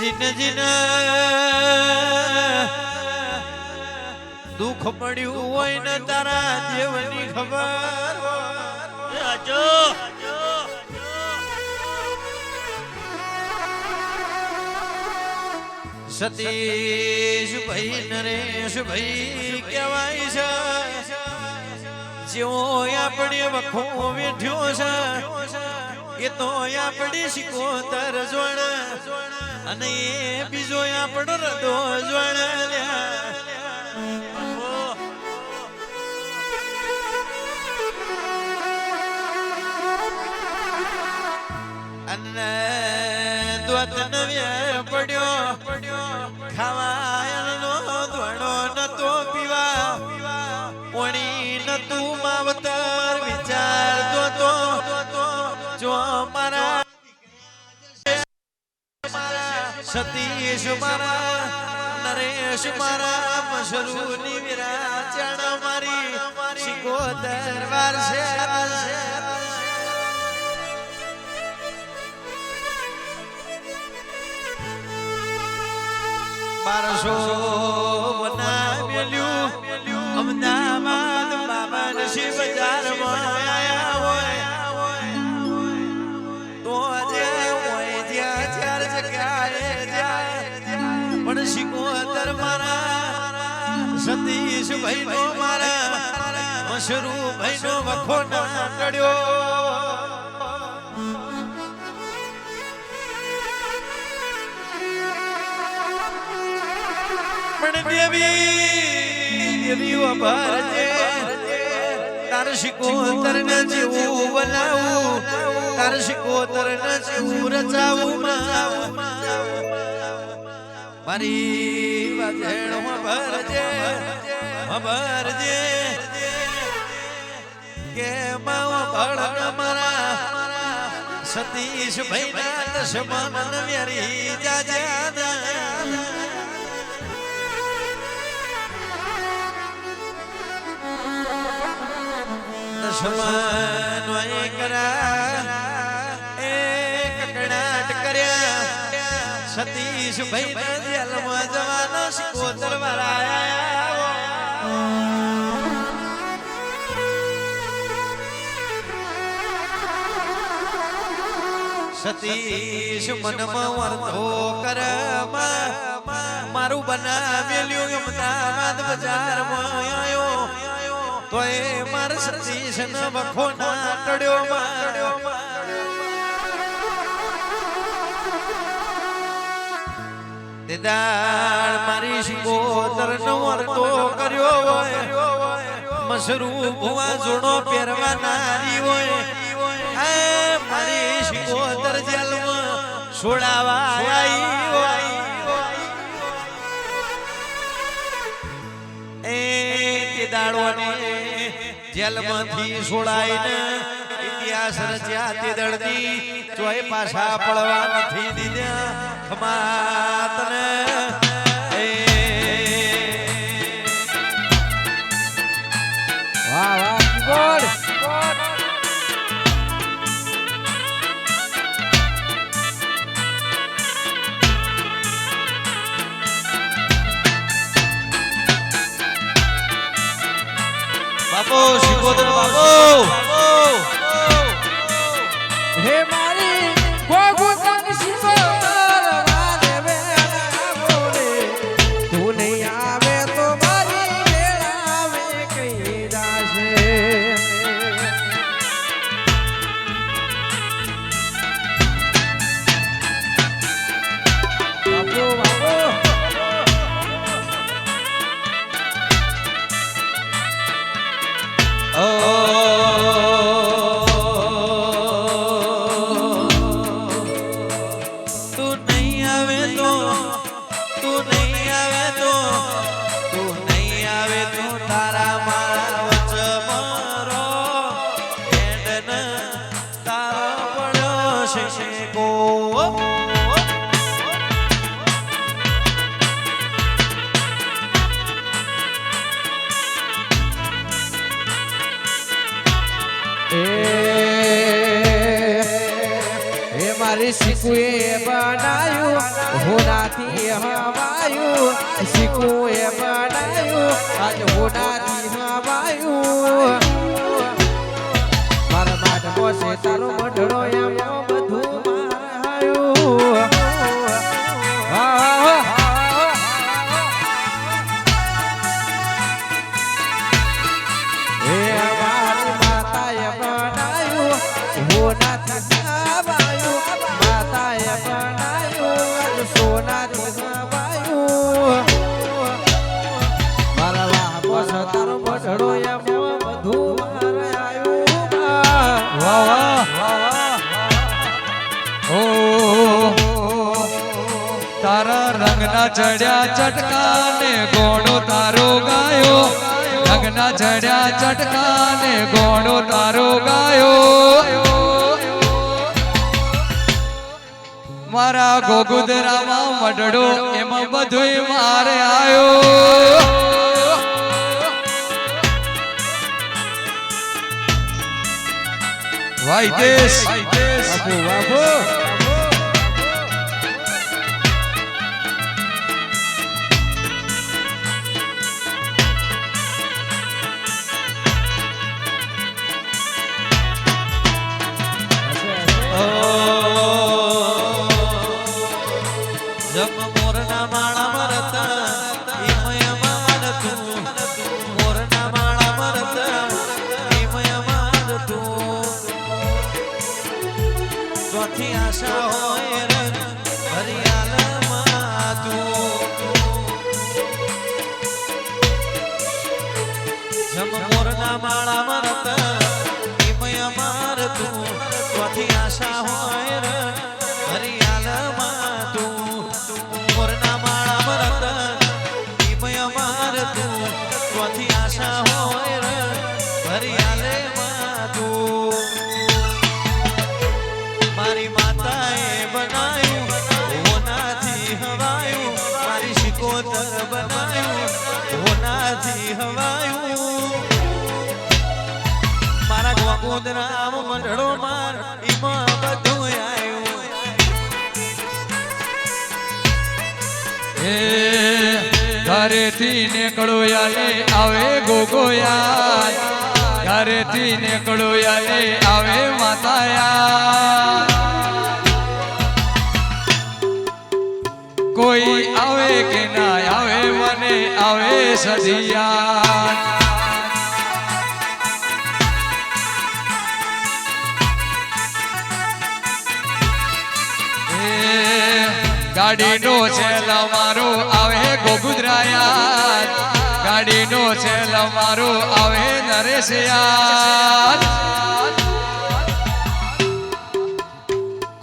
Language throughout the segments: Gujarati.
જીન જીન. દુઃખ પડ્યું હોય ને તારા જીવની ખબર. આજો સતીશ ભાઈ નરેશ ભાઈ કહેવાય છે. જેવો આપણે વખો વેઠ્યો છે, એ તો આપણી સિકોતર જોણ અને એ બીજો આપણો રદો જોણ અને દોત નવ્ય પડ્યો. ખાવાયનો ધોણો નતો પીવા. ઓણી નતું માવતર વિચાર તો સતીશ મારા નરેશ મારા મશરૂની વિરાચણ મારી શીખો દરબાર છે. બારસો પણ શિકોતર મારા. સતીશ ભાઈ નો મારા. મશરૂ ભાઈ નો વખો ના ટળ્યો પણ દેવી, દેવીઓ ભરજે તાર શિકોતર ને જેવું બનાવું તાર શિકોતર ને જેવું રચાવું મારી વાજેણો ભરજે ભરજે. કે માવો ભળ મારા સતીશ ભાઈ ના દશમન સતીશ ભાઈ ના જેલમાં જવાનો સિકોતર સતીશ મનમાં વર્તો કર મારું બનાવેલું અમદાવાદ બજારમાં આયો તો એ મારા સતીશ ન વખો ના ટડ્યો માર્યો દેદાર, મારી શિકોતર નો વર્તો કર્યો હોય. મસરૂ ભુવા જોડો પહેરવા નારી હોય. આ મારી જેલમાં છોડાવા હોય. એ તે જેલમાંથી છોડાઈને ઇતિહાસ રચ્યા તે દળની ચોય પાછા પડવા નથી દીધા. ખમાતને. વાહ વાહ તું નહીં આવે તો, તું નહીં આવે તો, તું નહીં આવે તો તારા મારા વચમાં રો હેડ ન તારો પડ્યો છે કો એ મારી શીખુએ બનાયું. હોનાથી હવાયું. શીખુએ બનાયું. આજ હોનાથી તારા ચડ્યા ચટકા ચટકાને ગોણો તારો ગાયો. રંગના ચડ્યા ચટકાને ગોણો તારો ગાયો. મારા ગોગુદરામાં મડડો એમાં બધુંય મારે આવ્યો વાઈ દેશ. બાપુ બાપુ. ગોગોદરામ મંડળો માર ઈમાં બધું આયું એ ઘરેથી નીકળો યાલે આવે ગોગોયા ઘરેથી નીકળો યાલે આવે માતાયા કોઈ આવે કે ના આવે, મને આવે સદિયા ગાડીનો છેલ મારો આવે ગોગુદરાયા ગાડીનો છેલ મારો આવે નરેશયાર.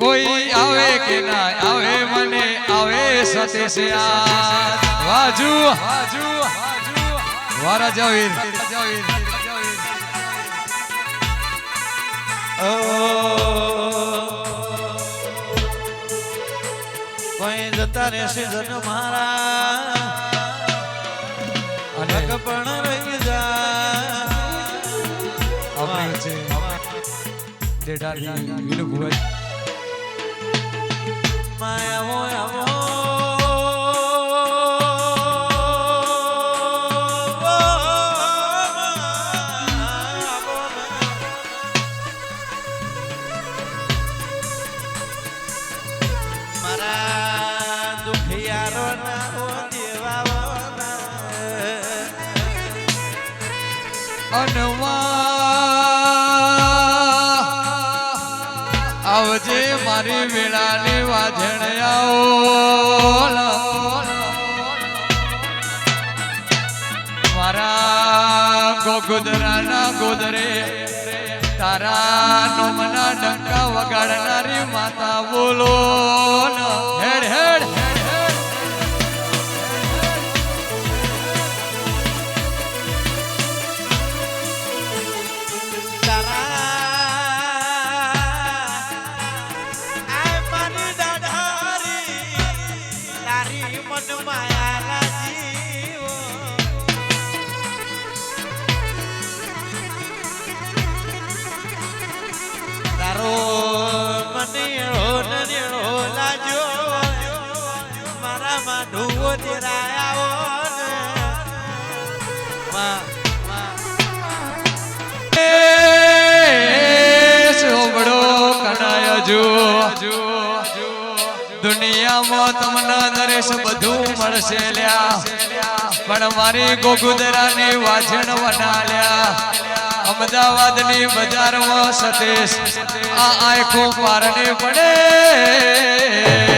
કોઈ આવે કે ના આવે મને આવે સતેશયાર. વાજુ હાજુ વારા જાવીર. કોઈ જતા રહેશે જન મારા. અને અનક પણ રહી જા. આપણે છે જેઠાની વિનુભાઈ માયા આવો અનવા આવજે મારી વેળાની વાજણ આવો. મારા ગોગુદરાના ગોદરે, તારા નોમના ડંકા વગાડનારી માતા બોલો હેડ હેડ દુનિયામાં તમને નરેશ બધું મળશે લ્યા. પણ મારી ગોગુદરાની વાજણ વનાલ્યા અમદાવાદની બજારમાં સતીશ. આ આખું પારને પડે.